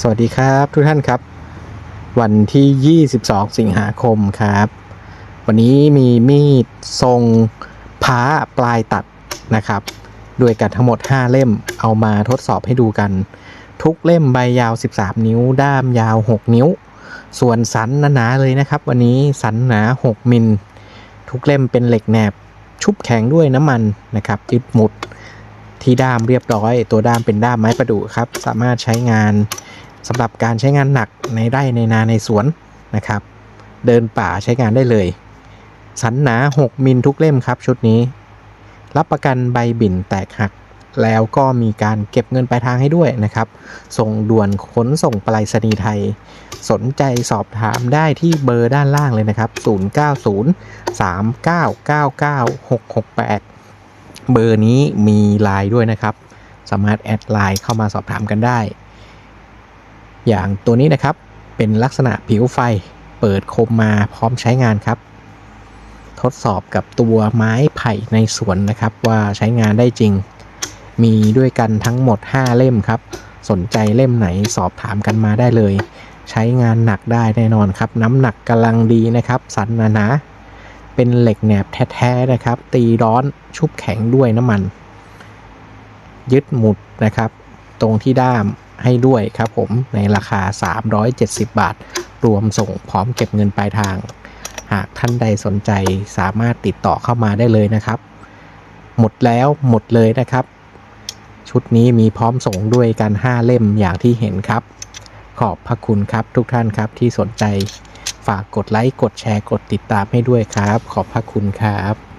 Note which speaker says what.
Speaker 1: สวัสดีครับทุกท่านครับ วันที่ 22 สิงหาคมครับ วันนี้มีมีดทรงพ้าปลายตัดนะครับ ด้วยกันทั้งหมด 5 เล่มเอามาทดสอบให้ดูกัน ทุกเล่มใบยาว 13 นิ้ว ด้ามยาว 6 นิ้ว ส่วนสันหนาๆเลยนะครับ วันนี้สันหนา 6 มิล ทุกเล่มเป็นเหล็กแหนบ ชุบแข็งด้วยน้ำมันนะครับยึดหมุดที่ด้ามเรียบร้อย ตัวด้ามเป็นด้ามไม้ประดู่ครับ สามารถใช้งาน สำหรับการใช้งานหนักในไร่ในนาในสวนนะครับ เดินป่าใช้งานได้เลย สันหนา 6 มิลทุกเล่มครับชุดนี้ รับประกันใบบิ่นแตกหัก แล้วก็มีการเก็บเงินปลายทางให้ด้วยนะครับ ส่งด่วนขนส่งปรษณีย์ไทย สนใจสอบถามได้ที่เบอร์ด้านล่างเลยนะครับ 090 3999 668 เบอร์นี้มีไลน์ด้วยนะครับ สามารถแอดไลน์เข้ามาสอบถามกันได้ อย่างตัวนี้นะครับเป็นลักษณะผิวไฟเปิดคมมาพร้อมใช้งานครับ ทดสอบกับตัวไม้ไผ่ในสวนนะครับ ว่าใช้งานได้จริง มีด้วยกันทั้งหมด 5 เล่มครับ สนใจเล่มไหนสอบถามกันมาได้เลย ใช้งานหนักได้แน่นอนครับ น้ำหนักกำลังดีนะครับ สันหนาหนาๆเป็นเหล็กแหนบแท้ๆนะครับ ตีร้อนชุบแข็งด้วยน้ำมัน ยึดหมุดนะครับ ตรงที่ด้าม ให้ด้วยครับผมในราคา 370 บาท รวมส่งพร้อมเก็บเงินปลายทาง หากท่านใดสนใจสามารถติดต่อเข้ามาได้เลยนะครับ หมดแล้วหมดเลยนะครับ ชุดนี้มีพร้อมส่งด้วยกัน 5 เล่มอย่างที่เห็นครับ ขอบพระคุณครับทุกท่านครับที่สนใจฝากกดไลค์ กดแชร์ กดติดตามให้ด้วยครับ ขอบพระคุณครับ